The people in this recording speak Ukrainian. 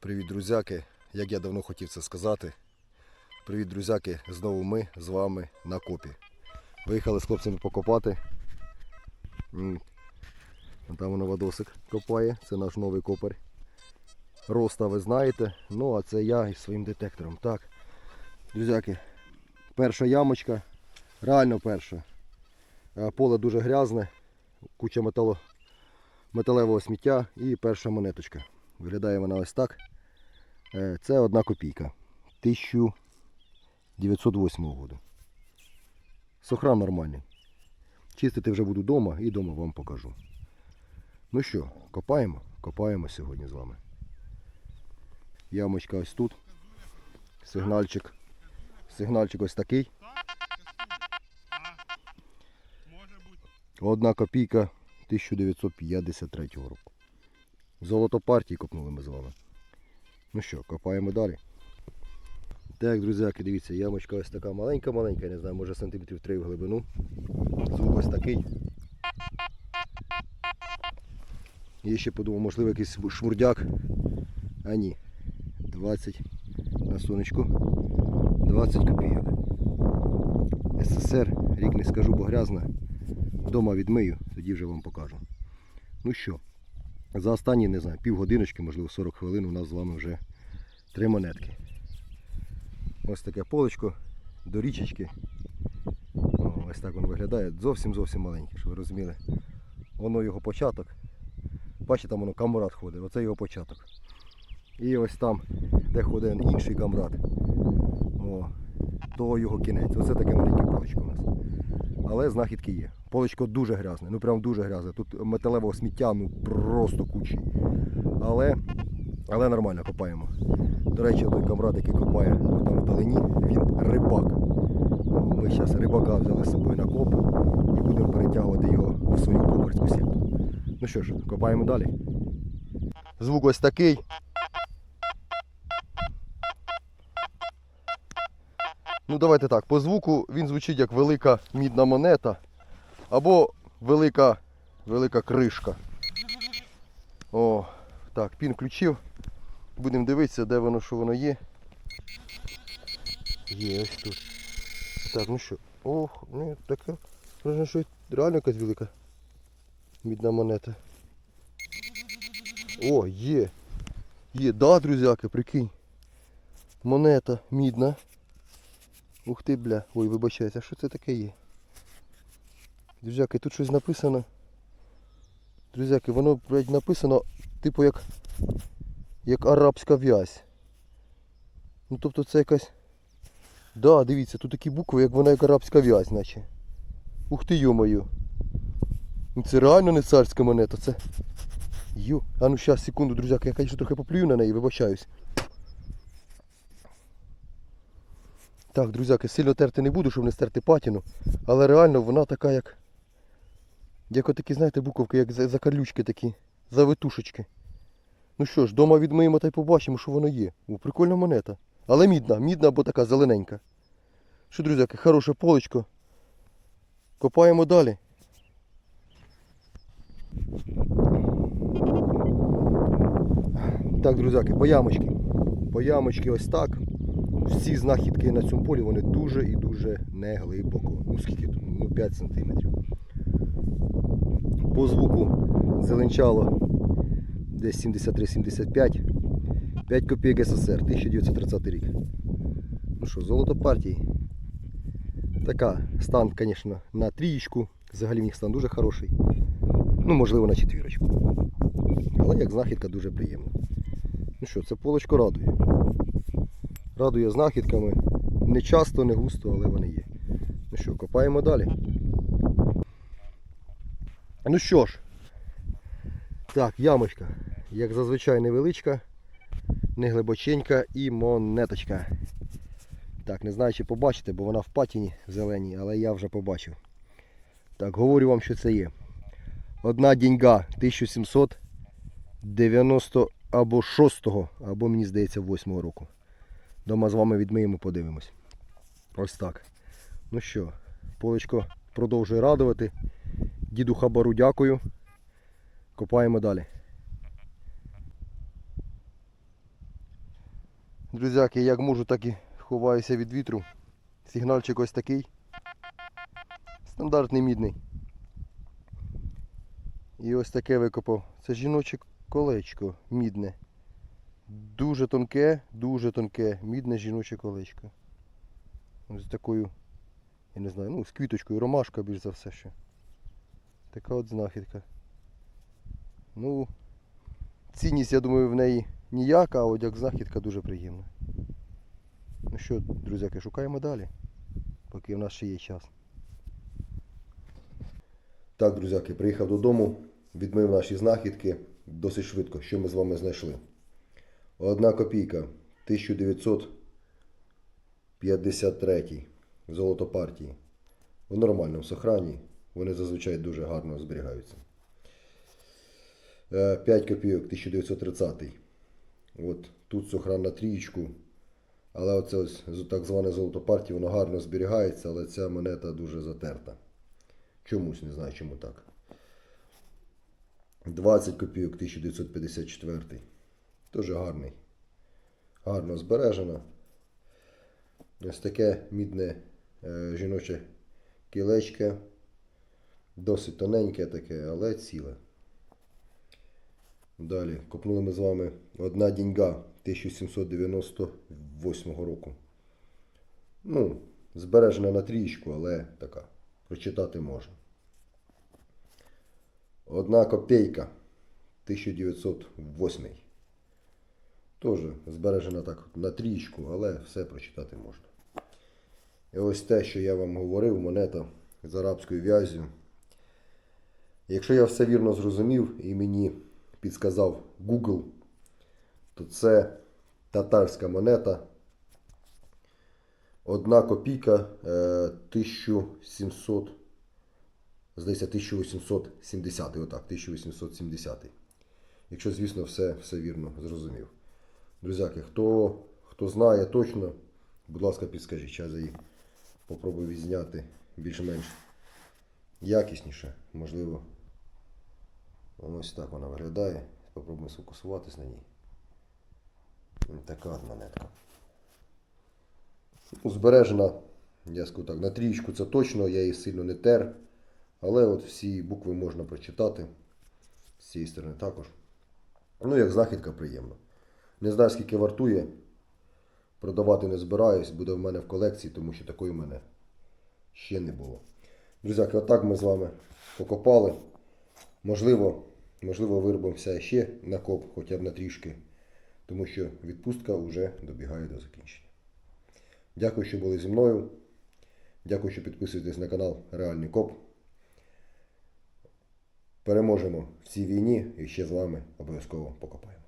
Привіт, друзяки! Як я давно хотів це сказати. Привіт, друзяки! Знову ми з вами на копі. Виїхали з хлопцями покопати. Там воно Вадосик копає, це наш новий копер. Роста ви знаєте. Ну, а це я із своїм детектором. Так, друзяки, перша ямочка, реально перша. Е, Поле дуже грязне, куча метало, металевого сміття і перша монеточка. Виглядає вона ось так. Е, Це одна копійка. 1908 року. Сохран нормальний. Чистити вже буду вдома і вдома вам покажу. Ну що, копаємо? Копаємо сьогодні з вами. Ямочка ось тут. Сигнальчик. Сигнальчик ось такий. Одна копійка 1953 року. Золото партії копнули ми з вами. Ну що, копаємо далі. Так, друзяки, дивіться, ямочка ось така маленька-маленька, не знаю, може сантиметрів 3 в глибину. Звук ось такий. Я ще подумав, можливо якийсь шмурдяк. А ні. 20 на сонечку. 20 копійок. СССР, рік не скажу, бо грязна. Вдома відмию, тоді вже вам покажу. Ну що, за останні, не знаю, півгодиночки, можливо 40 хвилин у нас з вами вже три монетки. Ось таке полечко до річечки. О, ось так воно виглядає. Зовсім зовсім маленьке, щоб ви розуміли. Воно його початок. Бачите, там воно камрад ходить, оце його початок. І ось там, де ходить інший камрад. То його кінець. Оце таке маленьке полечко у нас. Але знахідки є. Полечко дуже грязне, ну прям дуже грязне. Тут металевого сміття ну просто кучі. Але, але нормально копаємо. До речі, той камрад, який копає там вдалині, він рибак. Ми зараз рибака взяли з собою на коп і будемо перетягувати його в свою коперську сітку. Ну що ж, копаємо далі. Звук ось такий. Ну давайте так, по звуку він звучить як велика мідна монета або велика, велика кришка. О, так, пін включив. Будемо дивитися, де воно, що воно є. Є ось тут. Так, ну що. Ох, ну така. Може, що реально якась велика мідна монета. О, є. Є, да, друзяки, прикинь. Монета мідна. Ух ти, бля. Ой, вибачайте, що це таке є? Друзяки, тут щось написано. Друзяки, воно, блядь, написано, типу як. Як арабська в'язь. Ну тобто це якась. Да, дивіться, тут такі букви, як вона як арабська в'язь, наче. Ух ти. Ну це реально не царська монета, це. Йо. А ну щас, секунду, друзяки, я конечно трохи поплюю на неї, вибачаюсь. Так, друзяки, сильно терти не буду, щоб не стерти патіну. Але реально вона така як. Як отакі, знаєте, буковки, як за- закарлючки такі. Завитушечки. Ну що ж, дома відмиємо та й побачимо, що воно є. О, прикольна монета. Але мідна, мідна або така зелененька. Що, друзяки, хороше полечко. Копаємо далі. Так, друзяки, по ямочки. По ямочки ось так. Всі знахідки на цьому полі вони дуже і дуже не глибоко. Ну скільки тут? Ну 5 сантиметрів. По звуку зеленчало десь 73-75. 5 копійок СССР, 1930 рік. Ну що, золото партії. Така стан, звісно, на трієчку. Взагалі в них стан дуже хороший. Ну, можливо, на четвірочку. Але як знахідка дуже приємна. Ну що, це полочко радує. Радує знахідками. Не часто, не густо, але вони є. Ну що, копаємо далі. Ну що ж, так, ямочка, як зазвичай невеличка, не глибоченька і монеточка. Так, не знаю, чи побачите, бо вона в патіні зеленій, але я вже побачив. Так, говорю вам, що це є. Одна деньга 1790 або 6, або мені здається 8-го року. Дома з вами відмиємо, подивимось. Ось так. Ну що, полечко продовжує радувати. Діду Хабару дякую. Копаємо далі. Друзяки, як можу, так і ховаюся від вітру. Сигнальчик ось такий. Стандартний мідний. І ось таке викопав. Це жіноче колечко мідне. Дуже тонке, дуже тонке, мідне жіноче колечко. Ось такою, я не знаю, ну, з квіточкою, ромашка більш за все ще. Така от знахідка. Ну, цінність, я думаю, в неї ніяка, а от як знахідка дуже приємна. Ну що, друзяки, шукаємо далі, поки в нас ще є час. Так, друзяки, приїхав додому, відмив наші знахідки досить швидко. Що ми з вами знайшли? Одна копійка 1953 золото партії. В нормальному сохрані. Вони зазвичай дуже гарно зберігаються. 5 копійок 1930. От тут сохран на трієчку. Але оце ось так зване золото партії, воно гарно зберігається, але ця монета дуже затерта. Чомусь не знаю, чому так. 20 копійок 1954. Теж гарний. Гарно збережена. Ось таке мідне е, жіноче кілечке. Досить тоненьке таке, але ціле. Далі копнули ми з вами одна діньга 1798 року. Ну, збережена на трієчку, але така. Прочитати можна. Одна копійка 1908. Теж збережена так на трієчку, але все прочитати можна. І ось те, що я вам говорив, монета з арабською в'язю. Якщо я все вірно зрозумів і мені підсказав Google, то це татарська монета. Одна копійка е, 1700, здається, 1870. Отак, 1870. Якщо, звісно, все, все вірно зрозумів. Друзяки, хто, хто знає точно, будь ласка, підскажіть, зараз я їх попробую відзняти більш-менш якісніше, можливо. Ось так вона виглядає. Попробуємо сфокусуватись на ній. Така от монетка. Ну, збережена, я скажу так, на трієчку це точно, я її сильно не тер. Але от всі букви можна прочитати. З цієї сторони також. Ну, як знахідка приємно. Не знаю, скільки вартує. Продавати не збираюсь, буде в мене в колекції, тому що такої в мене ще не було. Друзяки, отак ми з вами покопали. Можливо, можливо, виробимося ще на коп, хоча б на трішки, тому що відпустка вже добігає до закінчення. Дякую, що були зі мною. Дякую, що підписуєтесь на канал Реальний Коп. Переможемо в цій війні і ще з вами обов'язково покопаємо.